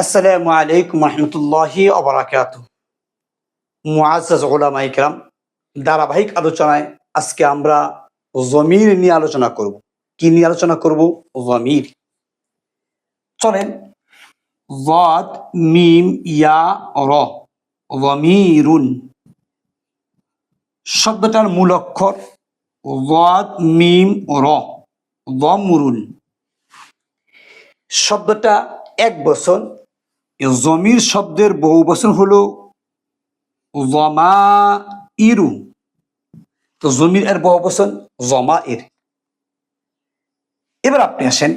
আসসালামু আলাইকুম রহমতুল্লাহি অবরাকাত ইকরাম ধারাবাহিক আলোচনায় আজকে আমরা জমির নিয়ে আলোচনা করব। কি নিয়ে আলোচনা করব? জমির। চলেন, ওয়াদ, মিম, ইয়া, র, জমিরুন। শব্দটার মূল অক্ষর ওয়াদ, মিম, র, জমরুন। শব্দটা এক এ জমির শব্দের বহু বচন হলো জমা ইরু তো জমির এর বহু বচন জমা এর এবার আপনি আসেন,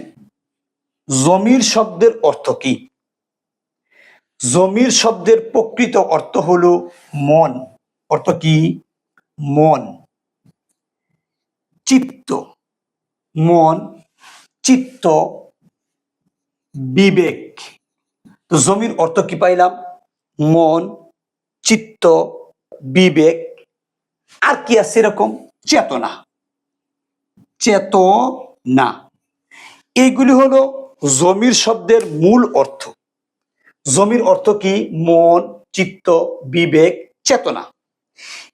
জমির শব্দের অর্থ কি? জমির শব্দের প্রকৃত অর্থ হলো মন। অর্থ কি? মন। চিত্ত। মন, চিত্ত, বিবেক। তো জমির অর্থ কি পাইলাম? মন, চিত্ত, বিবেক, আর কি আছে এরকম? চেতনা। চেতনা। এইগুলি হলো জমির শব্দের মূল অর্থ। জমির অর্থ কি? মন, চিত্ত, বিবেক, চেতনা।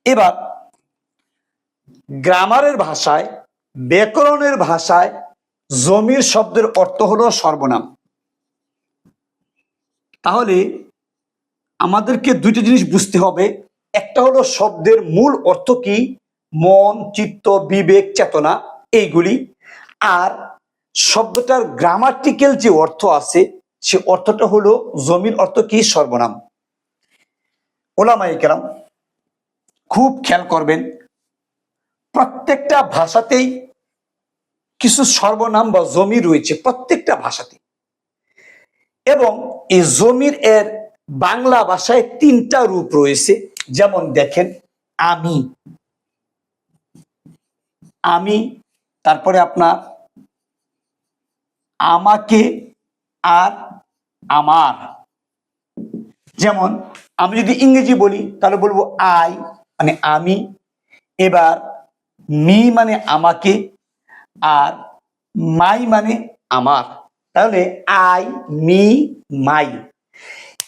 এবার গ্রামারের ভাষায়, ব্যাকরণের ভাষায় জমির শব্দের অর্থ হলো সর্বনাম। তাহলে আমাদেরকে দুইটা জিনিস বুঝতে হবে। একটা হলো শব্দের মূল অর্থ কি? মন, চিত্ত, বিবেক, চেতনা, এইগুলি। আর শব্দটার গ্রামাটিক্যাল যে অর্থ আছে, সে অর্থটা হলো জমির অর্থ কি? সর্বনাম। ওলামাইকেরাম খুব খেয়াল করবেন, প্রত্যেকটা ভাষাতেই কিছু সর্বনাম বা জমি রয়েছে, প্রত্যেকটা ভাষাতে এবং এই জমির এর বাংলা ভাষায় তিনটা রূপ রয়েছে। যেমন দেখেন, আমি আমি, তারপরে আপনার আমাকে আর আমার। যেমন, আমি যদি ইংরেজি বলি, তাহলে বলব আই মানে আমি। এবার, মি মানে আমাকে, আর মাই মানে আমার। তাহলে আই মি মাই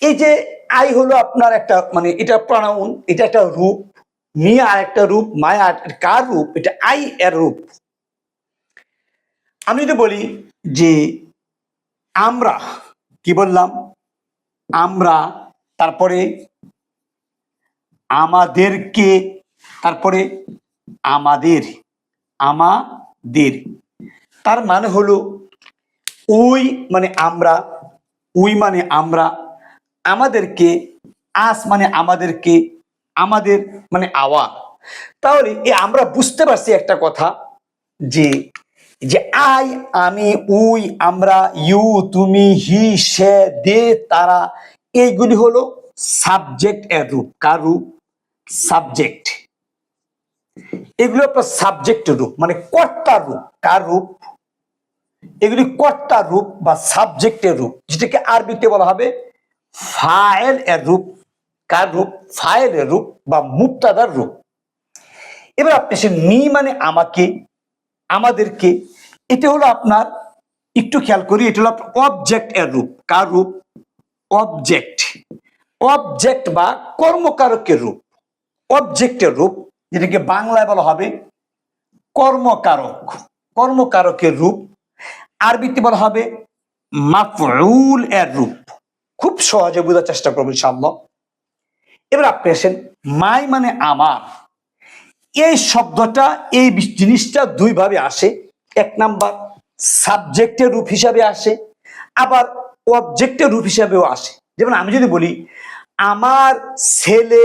এই যে আই হলো আপনার একটা মানে এটা প্রনাউন এটা একটা রূপ মি আর একটা রূপ মাই আর কার রূপ? এটা আই এর রূপ। আমি যদি বলি যে আমরা, কি বললাম? আমরা, তারপরে আমাদেরকে, তারপরে আমাদের আমাদের। তার মানে হলো উই মানে আমরা, উই মানে আমরা। আমাদেরকে, আস মানে আমাদেরকে, আমাদের মানে আওয়া। তাহলে এ আমরা বুঝতে পারছি একটা কথা, যে যে আই, আমি, উই, আমরা, ইউ, তুমি, হি, সে, দে, তারা, এইগুলি হলো সাবজেক্ট এর রূপ কার? রূপ সাবজেক্ট। এগুলো আপনার সাবজেক্টের রূপ মানে কর্তার রূপ। কার? রূপ এগুলি কর্তার রূপ বা সাবজেক্টের রূপ, যেটাকে আরবিতে বলা হবে ফাইল এর রূপ। কার রূপ? ফাইলের রূপ বা মুক্তাদার রূপ। এবার আপনি সে নি মানে আমাকে, আমাদেরকে, এটা হলো আপনার, একটু খেয়াল করি, এটা হলো অবজেক্ট এর রূপ। কার রূপ? অবজেক্ট অবজেক্ট বা কর্মকারকের রূপ। অবজেক্টের রূপ, যেটাকে বাংলায় বলা হবে কর্মকারক। কর্মকারকের রূপ আরবিতে বলা হবে মাফউল এর রূপ। খুব সহজে বোঝার চেষ্টা করব ইনশাআল্লাহ। এবার আপনি আসেন, মাই মানে আমার। এই শব্দটা, এই জিনিসটা দুই ভাবে আসে। এক নাম্বার, সাবজেক্টের রূপ হিসাবে আসে, আবার অবজেক্টের রূপ হিসাবেও আসে। যেমন আমি যদি বলি, আমার ছেলে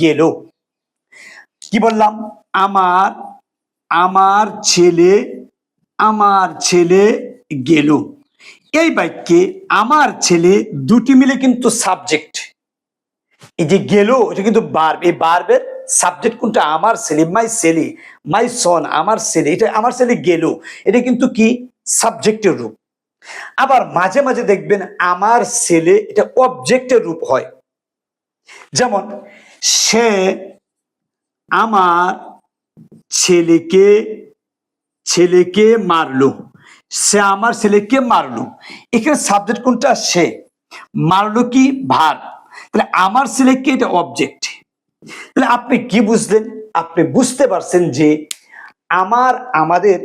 গেল। কি বললাম? আমার আমার ছেলে আমার ছেলে গেল। এই বাক্যে আমার ছেলে দুটি মিলে কিন্তু সাবজেক্ট এই যে গেল, এটা কিন্তু বার্ব এই বার্বের সাবজেক্ট কোনটা? আমার ছেলে মাই ছেলে মাই সন আমার ছেলে। এটা আমার ছেলে গেল। এটা কিন্তু কি? সাবজেক্টের রূপ। আবার মাঝে মাঝে দেখবেন আমার ছেলে এটা অবজেক্টের রূপ হয়। যেমন, সে আমার ছেলেকে ছেলেকে মারলো। সে আমার ছেলেকে মারলো। এখানে সাবজেক্ট কোনটা? সে। মারলো কি? ভার। তাহলে আমার ছেলে কি এটা অবজেক্ট তাহলে আপনি কি বুঝলেন? আপনি বুঝতে পারছেন যে আমার, আমাদের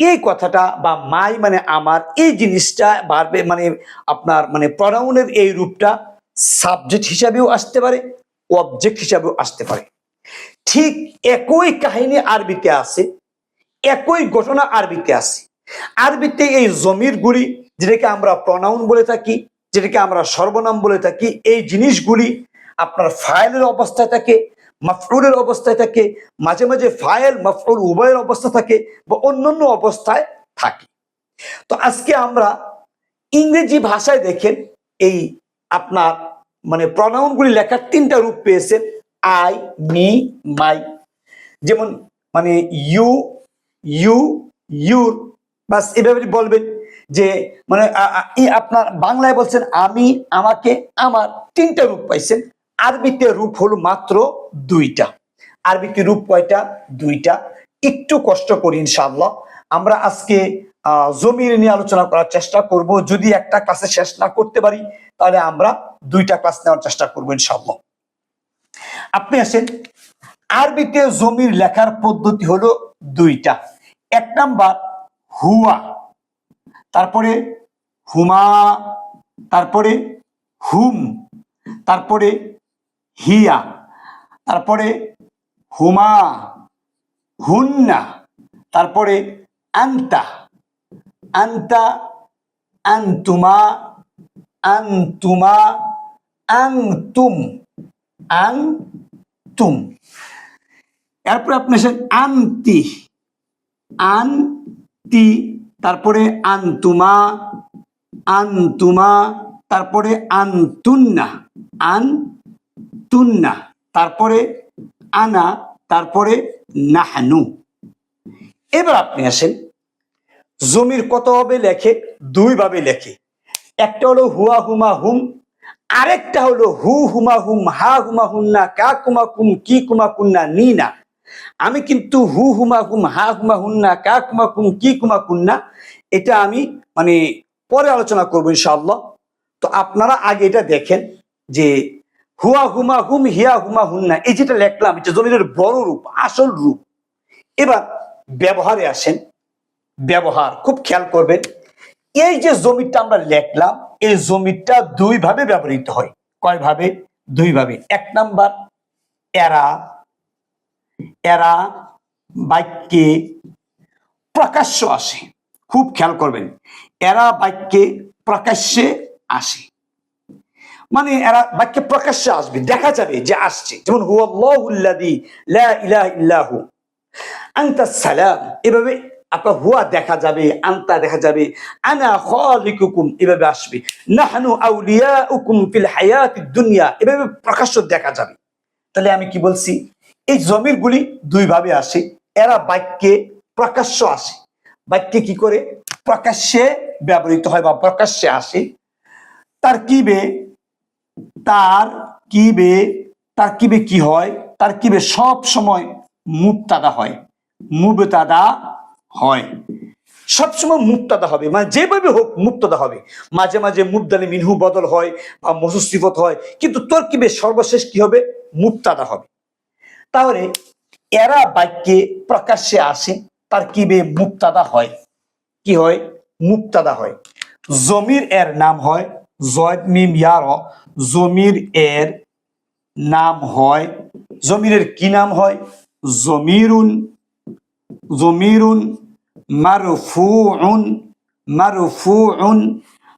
এই কথাটা বা মাই মানে আমার এই জিনিসটা বাড়বে মানে আপনার মানে প্রনাউনের এই রূপটা সাবজেক্ট হিসাবেও আসতে পারে অবজেক্ট হিসাবেও আসতে পারে। ঠিক একই কাহিনী আরবিতে আছে, একই ঘটনা আরবিতে আছে। আরবিতে এই জমিরগুলি যেটাকে আমরা প্রনাউন বলে থাকি, যেটাকে আমরা সর্বনাম বলে থাকি, এই জিনিসগুলি আপনার ফাইলের অবস্থায় থাকে মাফরুলের অবস্থায় থাকে, মাঝে মাঝে ফাইল মাফরুল উভয়ের অবস্থা থাকে বা অন্যান্য অবস্থায় থাকে। তো আজকে আমরা ইংরেজি ভাষায় দেখেন, এই আপনার মানে প্রনাউনগুলি লেখার তিনটা রূপ পেয়েছেন আই মি মাই যেমন মানে ইউ ইউ ইউর বাস এভাবে বলবেন যে মানে আপনার বাংলায় বলছেন, আমি, আমাকে, আমার তিনটা রূপ পাইছেন। আরবিতে রূপ হলো মাত্র দুইটা। আরবিতে রূপ কয়টা? দুইটা। একটু কষ্ট করি ইনশাআল্লাহ। আমরা আজকে জমির নিয়ে আলোচনা করার চেষ্টা করব। যদি একটা ক্লাসে শেষ না করতে পারি, তাহলে আমরা দুইটা ক্লাস নেওয়ার চেষ্টা করব ইনশাআল্লাহ। আপনি আসেন। আরবিতে জমির লেখার পদ্ধতি হলো দুইটা। এক নাম্বার হুয়া। তারপরে হুমা, তারপরে হুম, তারপরে হিয়া, তারপরে হুমা, হুন্না, তারপরে আন্তা আন্তা, আন্তুমা আন্তুমা আংতুম আংতুম এরপরে আপনি আসেন আন্তি আন্তি তারপরে আন্তুমা আন্তুমা, তারপরে আন্তুন্না আন্তুন্না, তারপরে আনা, তারপরে নাহানু। এবার আপনি আসেন, জমির কত ভাবে লেখে, দুই ভাবে লেখে। একটা হলো হুয়া হুমা হুম, আরেকটা হলো হু হুমা হুম, হা হুমা হুন্না কা কুমা কুম কি কুমা কুন্না নি না। আমি কিন্তু হু হুমা হুম, হা হুমা হুন্না কা কুমা কুম কি কুমা কুন্না এটা আমি মানে পরে আলোচনা করব ইনশাআল্লাহ। তো আপনারা আগে এটা দেখেন যে হুয়া হুমা হুম, হিয়া হুমা হুন্না এই যেটা লেখলাম, এটা জমিনের বড় রূপ, আসল রূপ। এবার ব্যবহারে আসেন, ব্যবহার, খুব খেয়াল করবেন, এই যে জমিটা আমরা লেখলাম, এই জমিটা দুইভাবে ব্যবহৃত হয়। কয় ভাবে দুই এক নাম্বার, এরা এরা বাক্যে প্রকাশ্য আসে। খুব খেয়াল করবেন, এরা বাক্যে প্রকাশ্যে আসে। মানে এরা বাক্যে প্রকাশ্যে আসবে, দেখা যাবে যে আসছে। যেমন এভাবে আপনার হুয়া দেখা যাবে, আন্তা দেখা যাবে, আনা খালিকুকুম, এভাবে আসবে। নাহনু ফিল হায়াতিদ দুনিয়া, এভাবে প্রকাশ্য দেখা যাবে। তাহলে আমি কি বলছি? এই জমিরগুলি দুই ভাবে আসে। এরা বাক্যে প্রকাশ্য আসে। বাক্যে কি করে? প্রকাশ্যে ব্যবহৃত হয় বা প্রকাশ্যে আসে। তার কিবে তার কিবে তার কিবে কি হয়? তার কিবে সব সময় মুক্তাদা হয়। মুবতাদা হয়। সবসময় মুক্তাদা হবে। মানে যেভাবে হোক মুক্তাদা হবে। মাঝে মাঝে মুবদালে মিনহু বদল হয় বা মসুসিফত হয়। কিন্তু তোর কিবে সর্বশেষ কি হবে? মুক্তাদা হবে। তাহলে এরা বাক্যে প্রকাশ্যে আসে, তার কিবে মুক্তাদা হয়? কি হয়? মুক্তাদা হয়। জমির এর নাম হয় জয়দ মিম ইয়ার। জমির এর নাম হয়, জমিরের কি নাম হয়? জমিরুন জমিরুন, মারফুউন মারফুউন,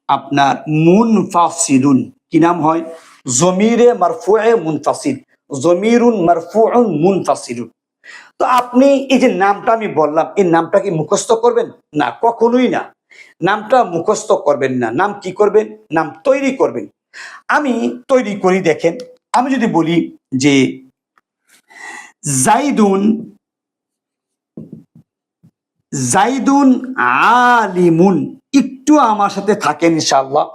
আপনার মুনফাসিলুন। কি নাম হয়? জমিরে মারফুয়ে মুনফাসিল। জমিরুন মারফুউন মুনফাসিলুন। তো আপনি এই যে নামটা আমি বললাম, এই নামটা কি মুখস্থ করবেন? না, কখনোই না। নামটা মুখস্থ করবেন না। নাম কি করবেন? নাম তৈরি করবেন। আমি তৈরি করি, দেখেন, আমি যদি বলি যে জাইদুন জাইদুন আলিমুন, একটু আমার সাথে থাকেন ইনশাআল্লাহ,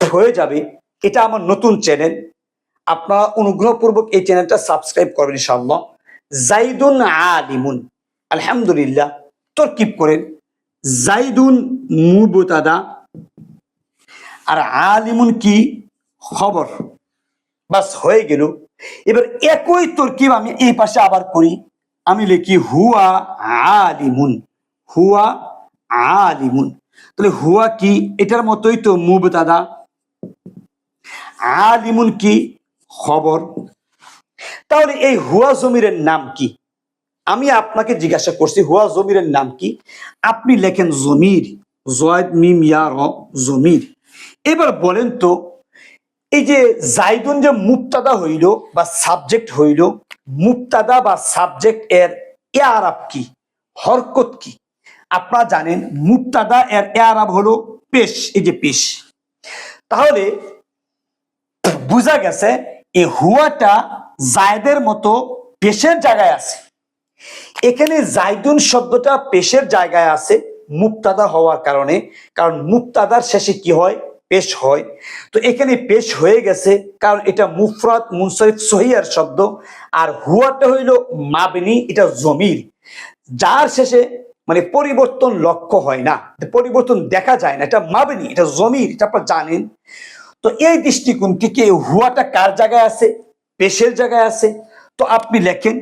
হয়ে যাবে। এটা আমার নতুন চ্যানেল আপনারা অনুগ্রহপূর্বক এই চ্যানেলটা সাবস্ক্রাইব করবেন ইনশাআল্লাহ। জাইদুন আলিমুন, আলহামদুলিল্লাহ। তরকিব করেন। জাইদুন মুবতাদা। আর আলিমুন কি? খবর। বাস হয়ে গেল। এবার একই তরকিব আমি এই পাশে আবার করি। আমি লিখি, হুয়া আলিমুন। হুয়া আলিমুন। তাহলে হুয়া কি? এটার মতোই তো মুবতাদা। আলিমুন কি? খবর। তাহলে এই হুয়া জমিরের নাম কি? আমি আপনাকে জিজ্ঞাসা করছি, হুয়া জমিরের নাম কি? আপনি লেখেন জমির, জয়েদ, মিম, ইয়া র জমির। এবার বলেন তো, এই যে জাইদুন যে মুক্তাদা হইল বা সাবজেক্ট হইল মুক্তাদা বা সাবজেক্ট এর এ আরব কি? হরকত কি? আপনারা জানেন মুক্তাদা এর এ আরব হলো পেশ, এই যে পেশ। তাহলে বোঝা গেছে এই হুয়াটা জায়দের মতো পেশের জায়গায় আছে। এখানে জাইদুন শব্দটা পেশের জায়গায় আছে, মুক্তাদা হওয়ার কারণে। কারণ মুক্তাদার শেষে কি হয়? পেশ হয়। তো এখানে পেশ হয়ে গেছে, কারণ এটা মুফরাত মুনসরিফ সহিয়ার শব্দ। আর হুয়াটা হইল মাবনি, এটা জমির। যার শেষে মানে পরিবর্তন লক্ষ্য হয় না। পরিবর্তন দেখা যায় না। এটা মাবনি, এটা জমির, এটা আপনারা জানেন। তো এই দৃষ্টিকোণ থেকে হুয়াটা কার জায়গায় আছে? পেশের জায়গায় আছে? তো আপনি লেখেন,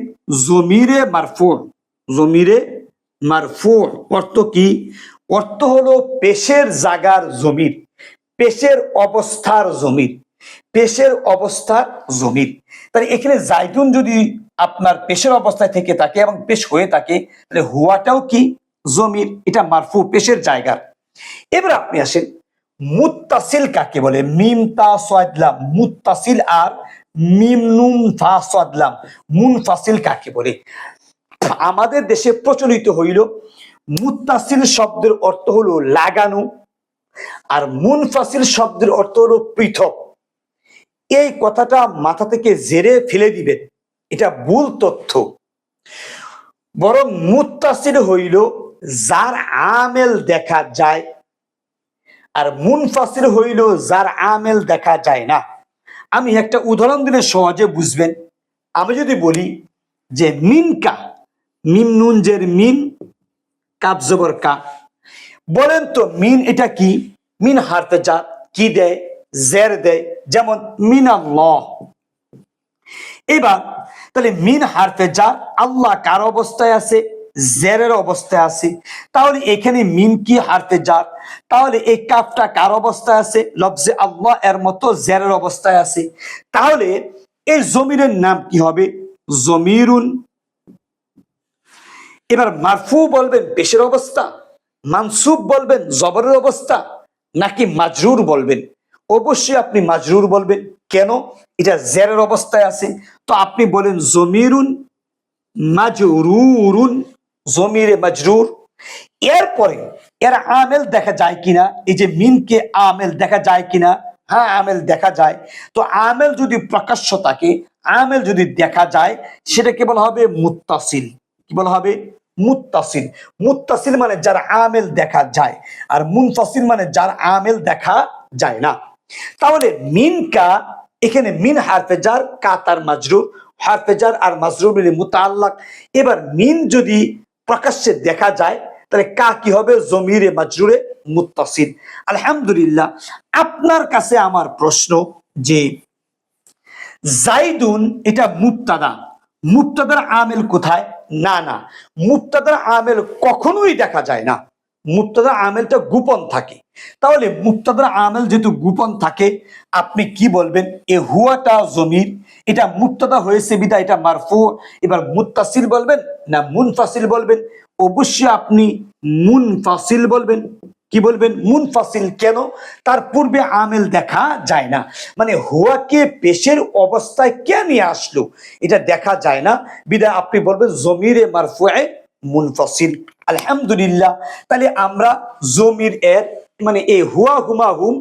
জমিরে মারফুর। জমিরে মারফুর অর্থ কি? অর্থ হলো পেশের জাগার জমির, পেশের অবস্থার জমির, পেশের অবস্থার জমির। তাহলে এখানে জাইতুন যদি আপনার পেশের অবস্থায় থেকে থাকে এবং পেশ হয়ে থাকে, তাহলে হুয়াটাও কি? জমির, এটা মারফু, পেশের জায়গার। এবার আপনি আসেন মুত্তাসিল কাকে বলে? মিম তা সাদলাম। মুত্তাসিল আর মিম নুম ফা সাদলাম। মুনফাসিল কাকে বলে? আমাদের দেশে প্রচলিত হইল, মুত্তাসিল শব্দের অর্থ হলো লাগানো আর মুনফাসিল শব্দের অর্থ হলো পৃথক। এই কথাটা মাথা থেকে জেরে ফেলে দিবেন। এটা ভুল তথ্য। বরং মুত্তাসিল হইল, যার আমেল দেখা যায় আর মুনফাসিল হইল যার আমেল দেখা যায় না। আমি একটা উদাহরণ দিলে সহজে বুঝবেন। আমি যদি বলি যে মিনকা মিম নুন মিন, কাপ জবর কা। বলেন তো মিন এটা কি? মিন হারতে যা, কি দেয়? জের দেয়, যেমন মিন আল্লাহ এবার তাহলে মিন হারতে যা, আল্লাহ কার অবস্থায় আছে? জেরের অবস্থায় আছে। তাহলে এখানে মিন কি হারফে যা তাহলে এই কাপটা কার অবস্থায় আছে? লফজে আল্লাহ এর মতো জেরের অবস্থায় আছে। তাহলে এই জমিরের নাম কি হবে? জমিরুন। এবার মারফু বলবেন পেশের অবস্থা, মানসুব বলবেন জবরের অবস্থা, নাকি মাজরুর বলবেন? অবশ্যই আপনি মাজরুর বলবেন। কেন? এটা জেরের অবস্থায় আছে। তো আপনি বলেন জমিরুন, মাজরুরুন। জমিরে মাজরুর। এরপরে এর আমেল দেখা যায় কিনা, এই যে মিনকে আমেল দেখা যায় কিনা হ্যাঁ আমেল দেখা যায়। তো আমেল যদি প্রকাশ্য থাকে, আমেল যদি দেখা যায়, সেটা সেটাকে বলা হবে? মুত্তাসিল। কি বলা হবে? মুত্তাসিল। মুত্তাসিল মানে যার আমেল দেখা যায়, আর মুনফাসিল মানে যার আমেল দেখা যায় না। তাহলে মিনকা, এখানে মিন হারফেজার কাতার মাজরুর হারফেজার আর মাজরুর মিলে মুতাল্লাক এবার মিন যদি প্রকাশ্যে দেখা যায়, তাহলে কা কি হবে? জমিরে, মাজরুরে মুত্তাসিল। আলহামদুলিল্লাহ, আপনার কাছে আমার প্রশ্ন যে, জাইদুন এটা মুক্তাদা মুক্তাদার আমেল কোথায়? না না। মুক্তাদার আমেল কখনোই দেখা যায় না। মুক্তাদার আমেলটা গোপন থাকে। তাহলে মুক্তাদার আমেল যেহেতু গোপন থাকে, আপনি কি বলবেন? এ হুয়াটা জমির, এটা মুক্তাদা হয়েছে বিদা এটা মারফু। এবার মুত্তাসিল বলবেন না মুনফাসিল বলবেন? অবশ্যই আপনি মুনফাসিল বলবেন। কি বলবেন? মুনফাসিল কেন? তার পূর্বে আমেল দেখা যায় না। মানে হুয়াকে পেশের অবস্থায় কে নিয়ে আসলো? এটা দেখা যায় না। বিদায় আপনি বলবেন জমিরে মারফুয়ে মুনফাসিল। আলহামদুলিল্লাহ। তাহলে আমরা জমির এর মানে এই হুয়া হুমা হুম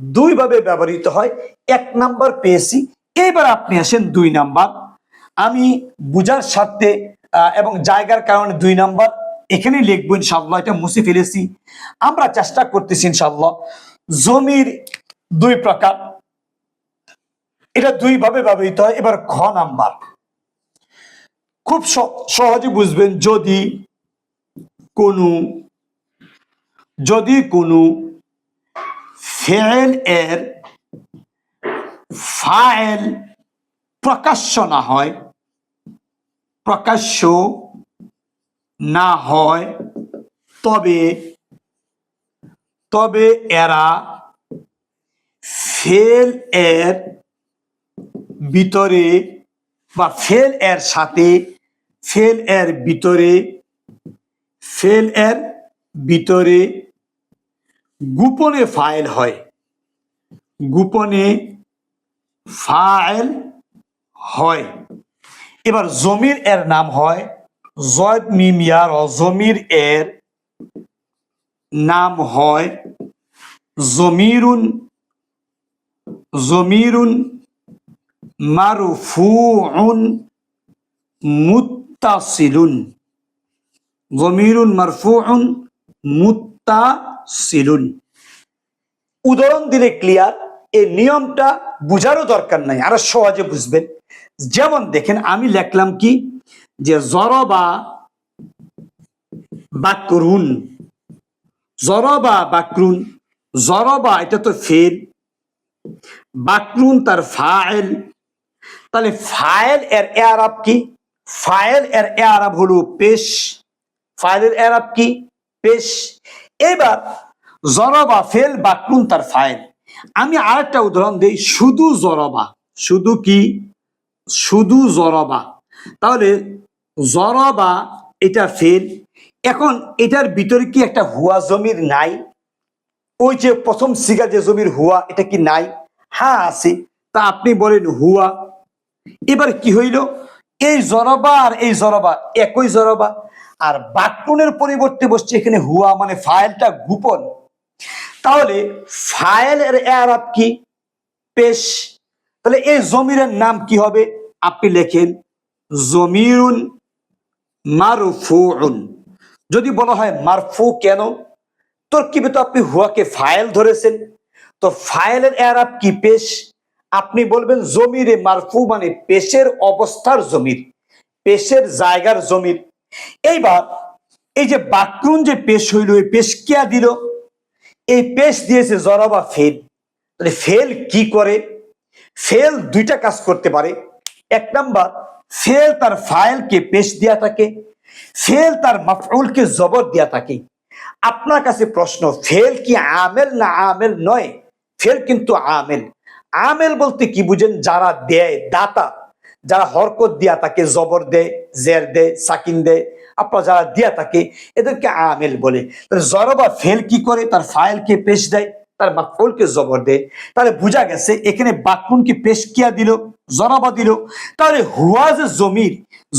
দুই ভাবে ব্যবহৃত হয়। এক নাম্বার পেয়েছি। এবার আপনি আসেন দুই নাম্বার। আমি বুঝার আহ, এবং জায়গার কারণে দুই নাম্বার। এখানে লিখব ইনশাল্লাহ এটা মুছে ফেলেছি। আমরা চেষ্টা করতেছি ইনশাল্লাহ জমির দুই প্রকার। এটা দুই ভাবে ব্যবহৃত হয়। এবার খ নাম্বার। খুব সহজে বুঝবেন যদি কোনো যদি কোনো ফেল এর ফাইল প্রকাশ্য না হয়, প্রকাশ্য না হয়, তবে তবে এরা ফেল এর ভিতরে বা ফেল এর সাথে ফেল এর ভিতরে, ফেল এর ভিতরে গোপনে ফাইল হয়। গোপনে ফাইল হয়। এবার জমির এর নাম হয় জয়দ মিমিয়ার, জমির এর নাম হয় জমিরুন জমিরুন মারফুউন মুত্তাসিলুন। জমিরুন মারফুউন মুত্তাসিলুন। উদাহরণ দিলে ক্লিয়ার, এই নিয়মটা বুঝারও দরকার নাই, আরও সহজে বুঝবেন। যেমন দেখেন, আমি লিখলাম কি, যে জরবা বাকরুন। জরবা বাকরুন, জরবা এটা তো ফেল। বাকরুন তার ফাইল। তাহলে ফাইল এর এর আপ কি? ফাইল এর এরাব হলো পেশ। ফাইলের এরাব কি? পেশ। এবার জরবা, ফেল বাকরুন তার ফাইল আমি আরেকটা উদাহরণ দিই, শুধু জরবা। শুধু কি? শুধু জরবা। তাহলে জরবা, এটা ফেল। এখন এটার ভিতরে কি একটা হুয়া জমির নাই? ওই যে প্রথম সিগা যে জমির হুয়া, এটা কি নাই? হ্যাঁ আছে। তা আপনি বলেন হুয়া। এবার কি হইল? এই জরবা আর এই জরবা, একই জরবা। আর বাক্যনের পরিবর্তে বসছে এখানে হুয়া মানে ফাইলটা গোপন। তাহলে ফাইলের এরাব কি? পেশ। তাহলে এই জমিরের নাম কি হবে? আপনি লেখেন জমিরুন মারফুউন। যদি বলা হয় মারফু কেন? তোর কি তো আপনি হুয়াকে ফাইল ধরেছেন। তো ফাইলের এরাব কি? পেশ। আপনি বলবেন জমিরে মারফু মানে পেশের অবস্থার জমির, পেশের জায়গার জমির। এইবার এই যে বাক্রুন যে পেশ হইল, এই পেশ কিয়া দিল? এই পেশ দিয়েছে জরবা ফেল। তাহলে ফেল কি করে? ফেল দুইটা কাজ করতে পারে। এক নাম্বার, ফেল তার ফাইলকে পেশ দিয়া থাকে, ফেল তার মাফউলকে জবর দিয়া থাকে। আপনার কাছে প্রশ্ন, ফেল কি আমেল না আমেল নয়? ফেল কিন্তু আমেল। আমেল বলতে কি বুঝেন? যারা দেয় দাতা, যারা হরকত দিয়া থাকে জবর দেয়, জের দেয়, সাকিন দেয়, আপনার যারা দিয়া থাকে এদেরকে আমেল বলে। জরবা ফেল কি করে? তার ফাইলকে পেশ দেয়, তার মাকফুলকে জবর দেয়। তাহলে বোঝা গেছে, এখানে বাকুনকে পেশ কিয়া দিল? জরাবা দিল? তাহলে হুয়া যে জমির,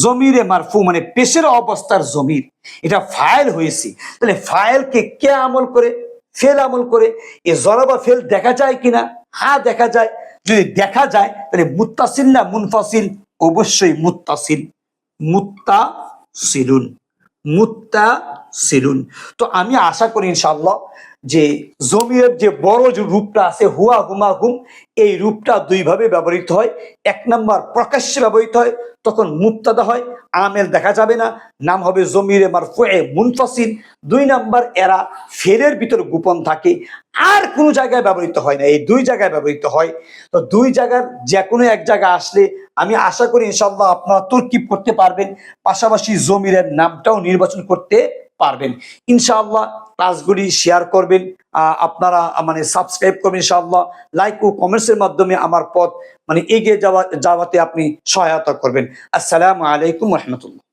জমিরে মারফু মানে পেশের অবস্থার জমির, এটা ফাইল হয়েছে। তাহলে ফাইলকে কে আমল করে? ফেল আমল করে, এ জরাবা ফেল দেখা যায় কিনা? হ্যাঁ দেখা যায়। যদি দেখা যায়, তাহলে মুত্তাসিল না মুনফাসিল? অবশ্যই মুত্তাসিল। মুত্তা সিলুন মুত্তা সিলুন তো আমি আশা করি ইনশাল্লাহ যে জমির যে বড় যে রূপটা আছে, হুয়া হুমা হুম, এই রূপটা দুইভাবে ব্যবহৃত হয়। এক নম্বর প্রকাশ্যে ব্যবহৃত হয়, তখন মুক্তাদা হয়, আমেল দেখা যাবে না, নাম হবে জমির জমিরে মারফুয়ে মুনফাসিল। দুই নাম্বার এরা ফেরের ভিতর গোপন থাকে, আর কোনো জায়গায় ব্যবহৃত হয় না, এই দুই জায়গায় ব্যবহৃত হয়। তো দুই জায়গার যে কোনো এক জায়গায় আসলে আমি আশা করি ইনশাল্লাহ আপনারা তরকিব করতে পারবেন, পাশাপাশি জমিরের নামটাও নির্বাচন করতে পারবেন। ইনশাআল্লাহ ক্লাসগুলি শেয়ার করবেন। আপনারা মানে সাবস্ক্রাইব করবেন ইনশাআল্লাহ। লাইক ও কমেন্টসের মাধ্যমে আমার পথ মানে এগিয়ে যাওয়া, যাওয়াতে আপনি সহায়তা করবেন। আসসালামু আলাইকুম রহমতুল্লাহ।